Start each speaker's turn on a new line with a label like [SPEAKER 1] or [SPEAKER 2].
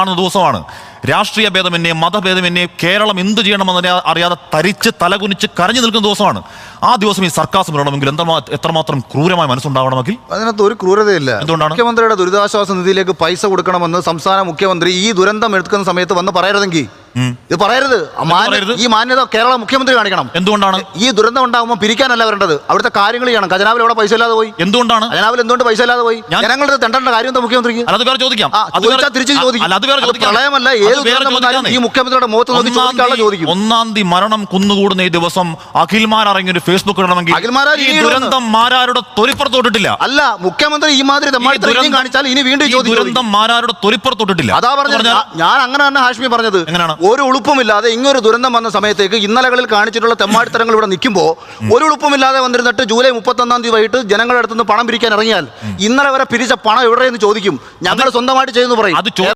[SPEAKER 1] കാണുന്ന ദിവസമാണ്. രാഷ്ട്രീയ ഭേദമന്യേ മതഭേദമന്യേ കേരളം എന്ത് ചെയ്യണമെന്ന് അറിയാതെ തരിച്ച് തലകുനിച്ച് കരഞ്ഞു നിൽക്കുന്ന ദിവസമാണ്. ആ ദിവസം ഈ സർക്കാർ വരണമെങ്കിൽ എത്രമാ- എത്രമാത്രം ക്രൂരമായ മനസ്സുണ്ടാവണമെങ്കിൽ?
[SPEAKER 2] അതിനകത്ത് ഒരു ക്രൂരതയില്ല.
[SPEAKER 1] എന്തുകൊണ്ടാണ്?
[SPEAKER 2] മുഖ്യമന്ത്രിയുടെ ദുരിതാശ്വാസ നിധിയിലേക്ക് പൈസ കൊടുക്കണമെന്ന് സംസ്ഥാന മുഖ്യമന്ത്രി ഈ ദുരന്തം എടുക്കുന്ന സമയത്ത് വന്ന് പറയരുതെങ്കിൽ. ഇത് പറയരുത്. മാന്യ- ഈ മാന്യത കേരള മുഖ്യമന്ത്രി കാണിക്കണം.
[SPEAKER 1] എന്തുകൊണ്ടാണ്?
[SPEAKER 2] ഈ ദുരന്തം ഉണ്ടാകുമ്പോൾ പിരിക്കാനല്ല വരേണ്ടത്. അവിടുത്തെ കാര്യങ്ങൾ ചെയ്യണം. ഖജനാവിൽ എവിടെ പൈസ ഇല്ലാതെ പോയി?
[SPEAKER 1] എന്തുകൊണ്ടാണ്?
[SPEAKER 2] ഖജനാവിൽ എന്തുകൊണ്ട് പൈസ ഇല്ലാതെ പോയി?
[SPEAKER 1] ഞാൻ-
[SPEAKER 2] ജനങ്ങളുടെ തെണ്ടേണ്ട കാര്യം എന്താ മുഖ്യമന്ത്രിക്ക്?
[SPEAKER 1] അല്ല, അത് വേറെ ചോദിക്കാം.
[SPEAKER 2] ആ,
[SPEAKER 1] അത്
[SPEAKER 2] ചോദിച്ചാൽ തിരിച്ച് ചോദിക്കും.
[SPEAKER 1] അല്ല, അത് വേറെ
[SPEAKER 2] അത്
[SPEAKER 1] ചോദിക്കാം.
[SPEAKER 2] പ്രളയമല്ല,
[SPEAKER 1] അത്
[SPEAKER 2] ഏത്
[SPEAKER 1] വേറെ
[SPEAKER 2] ദുരന്തം വന്നാലും
[SPEAKER 1] ചോദിക്കാന്നേ.
[SPEAKER 2] ഈ മുഖ്യമന്ത്രിയുടെ മുഖത്ത് നോക്കി
[SPEAKER 1] ഒന്നാം
[SPEAKER 2] ചോദിക്കാനുള്ള
[SPEAKER 1] തീയതി-
[SPEAKER 2] ചോദിക്കും.
[SPEAKER 1] ഒന്നാം തീയതി മരണം കുന്നുകൂടുന്ന ഈ ദിവസം അഖിൽമാർ ഇറങ്ങി ഒരു ഫേസ്ബുക്ക് ഇടണമെങ്കിൽ
[SPEAKER 2] അഖിൽമാരാർ
[SPEAKER 1] ഈ ദുരന്തം മാരാരുടെ തൊലിപ്പുറത്തോട്ടിട്ടില്ല.
[SPEAKER 2] അല്ല മുഖ്യമന്ത്രി ഈ മാതിരി തെമ്മാടിത്തരം ഇനിയും കാണിച്ചാൽ ഇനി വീണ്ടും
[SPEAKER 1] ഈ
[SPEAKER 2] ചോദിക്കും.
[SPEAKER 1] ദുരന്തം മാരാരുടെ തൊലിപ്പുറത്തോട്ടിട്ടില്ല.
[SPEAKER 2] അതാ പറഞ്ഞത്.
[SPEAKER 1] പറഞ്ഞാൽ
[SPEAKER 2] ഞാ- ഞാൻ അങ്ങനെ തന്നെ ഹാഷ്മി പറഞ്ഞത്.
[SPEAKER 1] എങ്ങനെയാണ്?
[SPEAKER 2] ഒരു ഉളുപ്പുമില്ലാതെ ഇങ്ങൊരു ദുരന്തം വന്ന സമയത്തേക്ക് ഇന്നലകളിൽ കാണിച്ചിട്ടുള്ള തെമ്മാടിത്തരങ്ങൾ ഇവിടെ നിൽക്കുമ്പോൾ ഒരു ഉളുപ്പുമില്ലാതെ വന്നിരുന്നിട്ട് ജൂലൈ മുപ്പത്തൊന്നാം തീയതി വൈകിട്ട് ജനങ്ങളുടെ അടുത്തുനിന്ന് പണം പിരിക്കാൻ ഇറങ്ങിയാൽ ഇന്നലെ വരെ പിരിച്ച പണം എവിടെയെന്ന് ചോദിക്കും. ഞങ്ങൾ സ്വന്തമായിട്ട് ചെയ്യുന്നു പറയും.